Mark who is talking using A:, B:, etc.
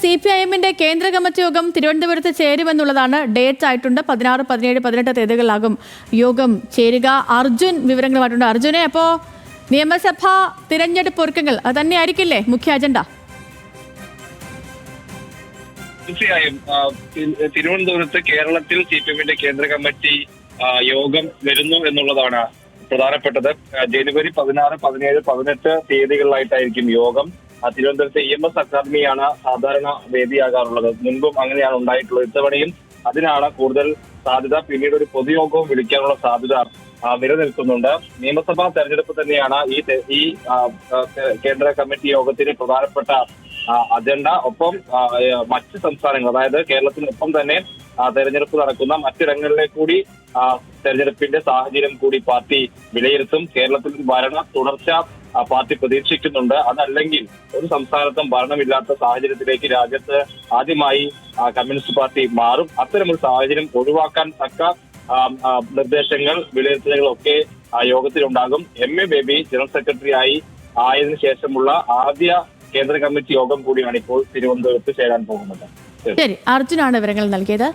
A: C P I എമ്മിന്റെ കേന്ദ്ര committee യോഗം തിരുവനന്തപുരത്ത് ചേരുമെന്നുള്ളതാണ് ഡേറ്റ് ആയിട്ടുണ്ട്. പതിനാറ് പതിനേഴ് പതിനെട്ട് തീയതികളിലാകും യോഗം ചേരുക. അർജുൻ വിവരങ്ങളുമായിട്ടുണ്ട്. അർജുനെ അപ്പോ നിയമസഭാ തിരഞ്ഞെടുപ്പ് ഒരുക്കങ്ങൾ അത് തന്നെയായിരിക്കില്ലേ? മുഖ്യ അജണ്ട.
B: തീർച്ചയായും തിരുവനന്തപുരത്ത് കേരളത്തിൽ സി പി എമ്മിന്റെ കേന്ദ്ര കമ്മിറ്റി യോഗം വരുന്നു എന്നുള്ളതാണ് പ്രധാനപ്പെട്ടത്. ജനുവരി പതിനാറ് പതിനേഴ് പതിനെട്ട് തീയതികളിലായിട്ടായിരിക്കും യോഗം. തിരുവനന്തപുരത്തെ ഇ എം എസ് അക്കാദമിയാണ് സാധാരണ വേദിയാകാറുള്ളത്. മുൻപും അങ്ങനെയാണ് ഉണ്ടായിട്ടുള്ളത്. ഇത്തവണയും അതിനാണ് കൂടുതൽ സാധ്യത പിന്നീട് ഒരു പൊതുയോഗവും വിളിക്കാനുള്ള സാധ്യത നിലനിൽക്കുന്നുണ്ട്. നിയമസഭാ തെരഞ്ഞെടുപ്പ് തന്നെയാണ് ഈ ഈ കേന്ദ്ര കമ്മിറ്റി യോഗത്തിന് പ്രധാനപ്പെട്ട അജണ്ട. ഒപ്പം മറ്റ് സംസ്ഥാനങ്ങൾ അതായത് കേരളത്തിനൊപ്പം തന്നെ തെരഞ്ഞെടുപ്പ് നടക്കുന്ന മറ്റിടങ്ങളിലെ കൂടി തെരഞ്ഞെടുപ്പിന്റെ സാഹചര്യം കൂടി പാർട്ടി വിലയിരുത്തും. കേരളത്തിൽ ഭരണ തുടർച്ച പാർട്ടി പ്രതീക്ഷിക്കുന്നുണ്ട്. അതല്ലെങ്കിൽ ഒരു സംസ്ഥാനത്തും ഭരണമില്ലാത്ത സാഹചര്യത്തിലേക്ക് രാജ്യത്ത് ആദ്യമായി കമ്മ്യൂണിസ്റ്റ് പാർട്ടി മാറും. അത്തരമൊരു സാഹചര്യം ഒഴിവാക്കാൻ തക്ക ആ, ആ, നിർദ്ദേശങ്ങൾ വിലയിരുത്തലുകളൊക്കെ ആ യോഗത്തിലുണ്ടാകും. M A Baby general secretary ആയി ആയതിനു ശേഷമുള്ള ആദ്യ കേന്ദ്ര കമ്മിറ്റി യോഗം കൂടിയാണ് ഇപ്പോൾ തിരുവനന്തപുരത്ത് ചേരാൻ പോകുന്നത്.
A: ശരി. അർജുനാണ് വിവരങ്ങൾ നൽകിയത്.